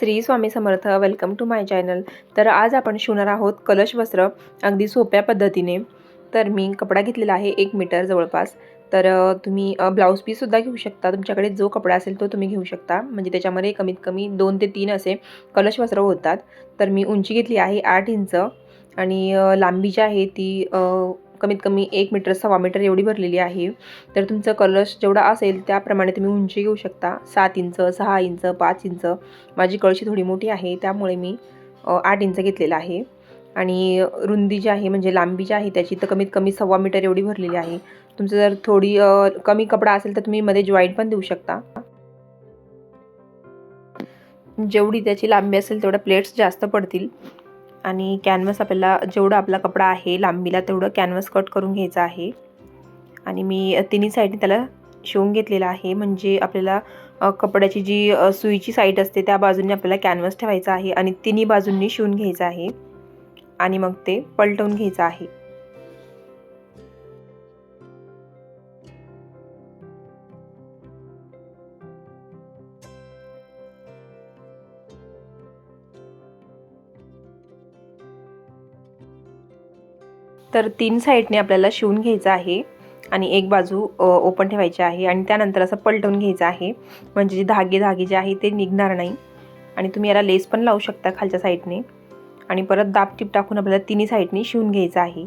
Shri Swami Samarth welcome to my channel तर आज आपण शिवणार आहोत कलश वस्त्र अगदी सोप्या पद्धतीने. तर मी कपडा घेतलेला आहे एक मीटर जवळपास. तर तुम्ही ब्लाऊज पीससुद्धा घेऊ शकता. तुमच्याकडे जो कपडा असेल तो तुम्ही घेऊ शकता. म्हणजे त्याच्यामध्ये कमीत कमी दोन ते तीन असे कलश वस्त्र होतात. तर मी उंची घेतली आहे आठ इंच. आणि लांबी जी आहे ती कमीत कमी एक मीटर सव्वा मीटर एवढी भरलेली आहे. तर तुमचं कलश जेवढा असेल त्याप्रमाणे तुम्ही उंची घेऊ शकता. सात इंच सहा इंच पाच इंच. माझी कळशी थोडी मोठी आहे त्यामुळे मी आठ इंच घेतलेला आहे. आणि रुंदी जी आहे म्हणजे लांबी जी आहे त्याची तर कमीत कमी सव्वा मीटर एवढी भरलेली आहे. तुमचं जर थोडी कमी कपडा असेल तर तुम्ही मध्ये जॉईंट पण देऊ शकता. जेवढी त्याची लांबी असेल तेवढ्या प्लेट्स जास्त पडतील. आणि कॅनव्हस आपल्याला जेवढा आपला कपडा आहे लांबीला तेवढं कॅनव्हस कट करून घ्यायचं आहे. आणि मी तिन्ही साईडने त्याला शिवून घेतलेला आहे. म्हणजे आपल्याला कपड्याची जी सुईची साईड असते त्या बाजूने आपल्याला कॅनव्हस ठेवायचा आहे आणि तिन्ही बाजूंनी शिवून घ्यायचं आहे. आणि मग ते पलटवून घ्यायचं आहे. तर तीन साईडने आपल्याला शिवून घ्यायचं आहे आणि एक बाजू ओपन ठेवायची आहे आणि त्यानंतर असं पलटवून घ्यायचं आहे. म्हणजे जे धागे धागे जे आहे ते निघणार नाही. आणि तुम्ही याला लेस पण लावू शकता खालच्या साईडने. आणि परत दाबटीप टाकून आपल्याला तिन्ही साईडने शिवून घ्यायचं आहे.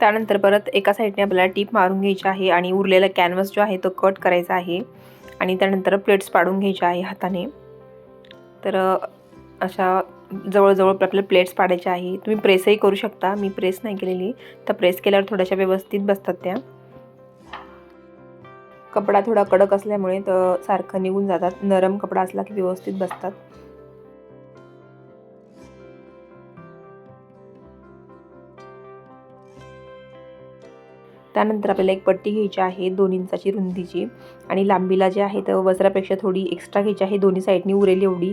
त्यानंतर परत एका साईडने आपल्याला टीप मारून घ्यायची आहे आणि उरलेला कॅनव्हस जो आहे तो कट करायचा आहे. आणि त्यानंतर प्लेट्स पाडून घ्यायच्या आहे हाताने. तर अशा जवळजवळ आपल्याला प्लेट्स पाडायच्या आहे. तुम्ही प्रेसही करू शकता. मी प्रेस नाही केलेली. तर प्रेस केल्यावर थोड्याशा व्यवस्थित बसतात त्या. कपडा थोडा कडक असल्यामुळे तर सारखं निघून जातात. नरम कपडा असला की व्यवस्थित बसतात. त्यानंतर आपल्याला एक पट्टी घ्यायची आहे दोन इंचाची रुंदीची आणि लांबीला जे आहे तर वजरापेक्षा थोडी एक्स्ट्रा घ्यायची आहे. दोन्ही साईडनी उरेल एवढी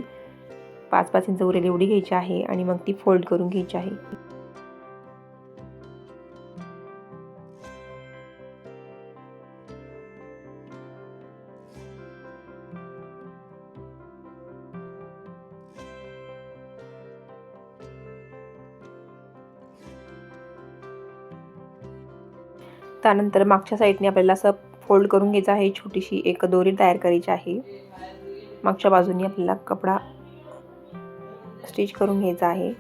पाच पाच इंच उरेल एवढी घ्यायची आहे आणि मग ती फोल्ड करून घ्यायची आहे. त्यानंतर मागच्या साईडने आपल्याला असं फोल्ड करून घ्यायचं आहे. छोटीशी एक दोरी तयार करायची आहे. मागच्या बाजूने आपल्याला कपडा स्टिच करून घ्यायचा आहे.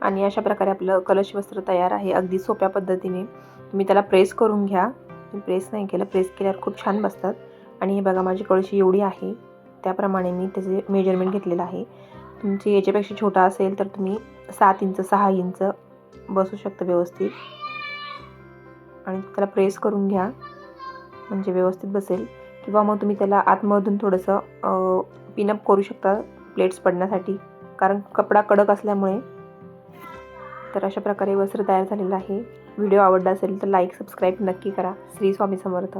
आणि अशा प्रकारे आपलं कलश वस्त्र तयार आहे. अगदी सोप्या पद्धतीने. तुम्ही त्याला प्रेस करून घ्या. मी प्रेस नाही केलं प्रेस केल्यावर खूप छान बसतात. आणि हे बघा माझी कळशी एवढी आहे. त्याप्रमाणे मी त्याचे मेजरमेंट घेतलेलं आहे. तुमची याच्यापेक्षा छोटा असेल तर तुम्ही सात इंच सहा इंच बसू शकता व्यवस्थित. आणि त्याला प्रेस करून घ्या. म्हणजे व्यवस्थित बसेल. किंवा मग तुम्ही त्याला आतमधून थोडंसं पिनअप करू शकता प्लेट्स पडण्यासाठी. कारण कपडा कडक असल्यामुळे. तर अशा प्रकारे वस्त्र तयार झालेलं आहे. व्हिडिओ आवडला असेल तर लाईक सबस्क्राईब नक्की करा. श्री स्वामी समर्थ.